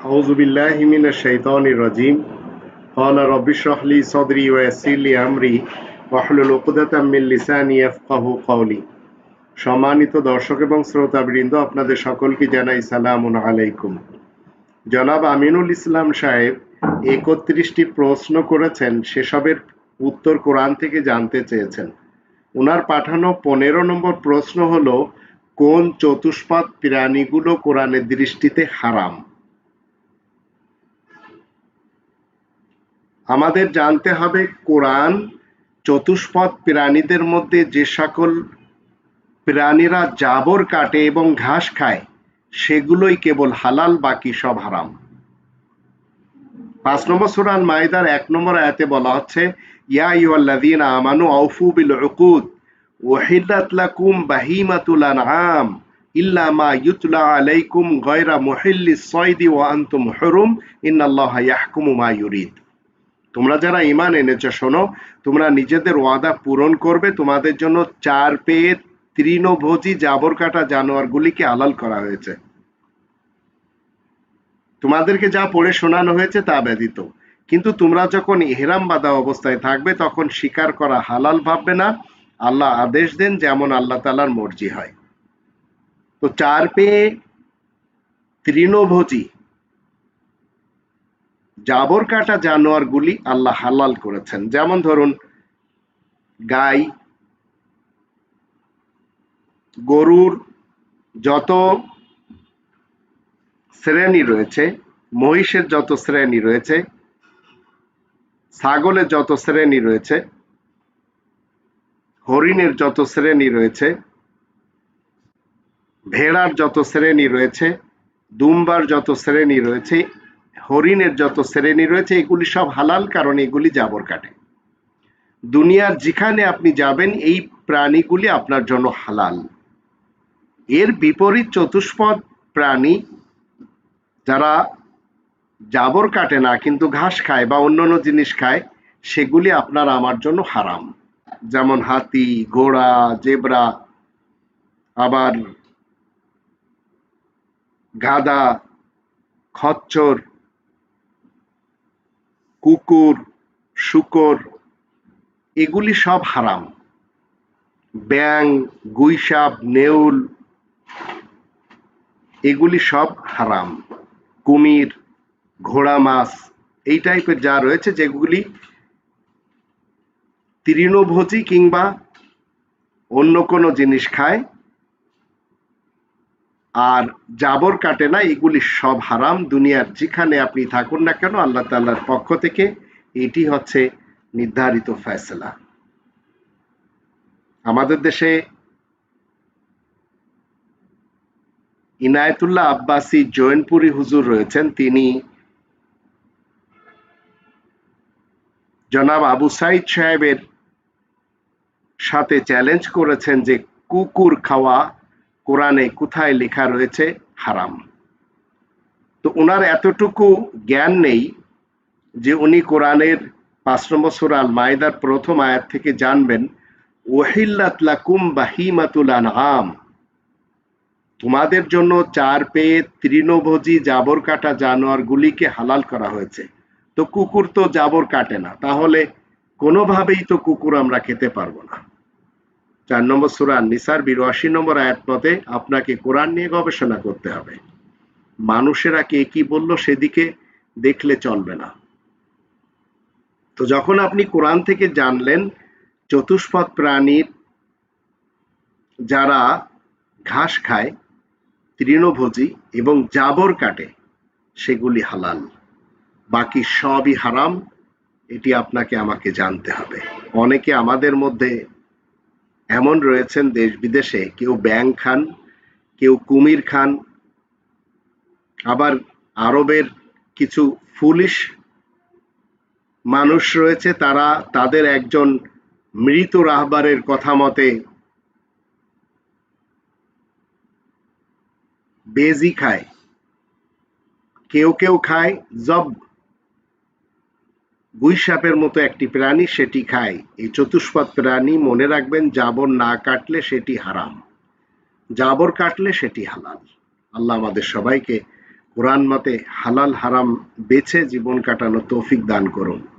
أعوذ بالله من الشيطان الرجيم قال رب اشرح لي صدري ويسر لي أمري واحلل عقدة من লিসানি يفقهوا قولي সম্মানিত দর্শক এবং শ্রোতাবৃন্দ আপনাদের সকলকে জানাই সালামুন আলাইকুম জনাব আমিনুল ইসলাম সাহেব একত্রিশটি প্রশ্ন করেছেন সেসবের উত্তর কোরআন থেকে জানতে চেয়েছেন ওনার পাঠানো পনেরো নম্বর প্রশ্ন হলো কোন চতুষ্পাদ প্রাণীগুলো কোরআনের দৃষ্টিতে হারাম আমাদের জানতে হবে কোরআন চতুষ্পদ প্রাণীদের মধ্যে যে সকল প্রাণীরা জাবর কাটে এবং ঘাস খায়, সেগুলোই কেবল হালাল, বাকি সব হারাম। পাঁচ নম্বর সুরান মাইদার এক নম্বর আয়াতে বলা হচ্ছে, ইয়া ইউল্লাযীনা আমানু আউফু বিল উকুদ ওয়াহিল্লাত লাকুম বাহিমাতুল আনআম, ইল্লা মা ইউতলা আলাইকুম গায়রা মুহিল্লিস সাইদি ওয়া আনতুম হুরুম, ইন্নাল্লাহা ইয়াহকুমু মা ইউরিদ। তোমরা যারা ইমান এনেছো, শোনো, তোমরা নিজেদের ওয়াদা পূরণ করবে। তোমাদের জন্য চার পেয়ে তৃণভোজী জাবর কাটা জানোয়ারগুলিকে আলাল করা হয়েছে। তোমাদেরকে যা পড়ে শোনানো হয়েছে তা ব্যতীত। কিন্তু তোমরা যখন ইহরাম বাঁধা অবস্থায় থাকবে, তখন স্বীকার করা হালাল ভাববে না। আল্লাহ আদেশ দেন যেমন আল্লাহ তালার মর্জি হয়। তো চার পেয়ে তৃণভোজী জাবর কাটা জানোয়ারগুলি আল্লাহ হালাল করেছেন। যেমন ধরুন, গাই, গরুর যত শ্রেণি রয়েছে, মহিষের যত শ্রেণি রয়েছে, ছাগলের যত শ্রেণি রয়েছে, হরিণের যত শ্রেণি রয়েছে, ভেড়ার যত শ্রেণি রয়েছে, দুম্বার যত শ্রেণি রয়েছে হরিণের যত শ্রেণি রয়েছে, এগুলি সব হালাল কারণ এগুলি জাবর কাটে। দুনিয়ার যেখানে আপনি যাবেন, এই প্রাণীগুলি আপনার জন্য হালাল। এর বিপরীত চতুষ্পদ প্রাণী যারা জাবর কাটে না, কিন্তু ঘাস খায় বা অন্যান্য জিনিস খায়, সেগুলি আপনার আমার জন্য হারাম। যেমন হাতি, ঘোড়া, জেব্রা, আবার গাদা খচ্চর কুকুর, শুকর, এগুলি সব হারাম। ব্যাং গুইসাপ, নেউল, এগুলি সব হারাম। কুমির, ঘোড়া মাছ, এই টাইপের যা রয়েছে, যেগুলি তৃণভোজী কিংবা অন্য কোনো জিনিস খায় আর জাবর কাটে না, এগুলি সব হারাম, দুনিয়ার যেখানে আপনি থাকুন না কেন, আল্লাহ তাল্লার পক্ষ থেকে এটি হচ্ছে নির্ধারিত ফয়সলা। আমাদের দেশে ইনায়তুল্লাহ আব্বাসী জৈনপুরি হুজুর রয়েছেন, তিনি জনাব আবু সাইদ সাহেবের সাথে চ্যালেঞ্জ করেছেন যে কুকুর খাওয়া কোরআনে কোথায় লেখা রয়েছে হারাম। তো ওনার এতটুকু জ্ঞান নেই যে উনি কোরআনের পাঁচ নম্বর সুরাল মায়দার প্রথম আয়াত থেকে জানবেন, ওহিল্লাত লাকুম বাহিমাতুল আনআম। তোমাদের জন্য চার পেয়ে তৃণভোজী জাবর কাটা জানোয়ারগুলিকে হালাল করা হয়েছে। তো কুকুর তো জাবর কাটে না, তাহলে কোনোভাবেই তো কুকুর আমরা খেতে পারব না। চার নম্বর সুরান নিসার বিরাশি নম্বর আয়াত মতে আপনাকে কোরআন নিয়ে গবেষণা করতে হবে। মানুষেরা কে কি বলল সেদিকে দেখলে চলবে না। তো যখন আপনি কোরআন থেকে জানলেন, চতুষ্পদ প্রাণীর যারা ঘাস খায়, তৃণভোজী এবং জাবর কাটে, সেগুলি হালাল। বাকি সবই হারাম, এটি আপনাকে আমাকে জানতে হবে। অনেকে আমাদের মধ্যে এমন রয়েছেন দেশ বিদেশে, কেউ ব্যাং খান, কেউ কুমির খান, আবার আরবের কিছু ফুলিশ মানুষ রয়েছে, তারা তাদের একজন মৃত রাহবারের কথা মতে বেজি খায়। কেউ কেউ খায়, জব গুইসাপের মতো একটি প্রাণী সেটি খায়। এই চতুষ্পদ প্রাণী মনে রাখবেন, জাবর না কাটলে সেটি হারাম। জাবর কাটলে সেটি হালাল। আল্লাহ আমাদের সবাইকে কোরআন মতে হালাল হারাম বেছে জীবন কাটানো তৌফিক দান করুন।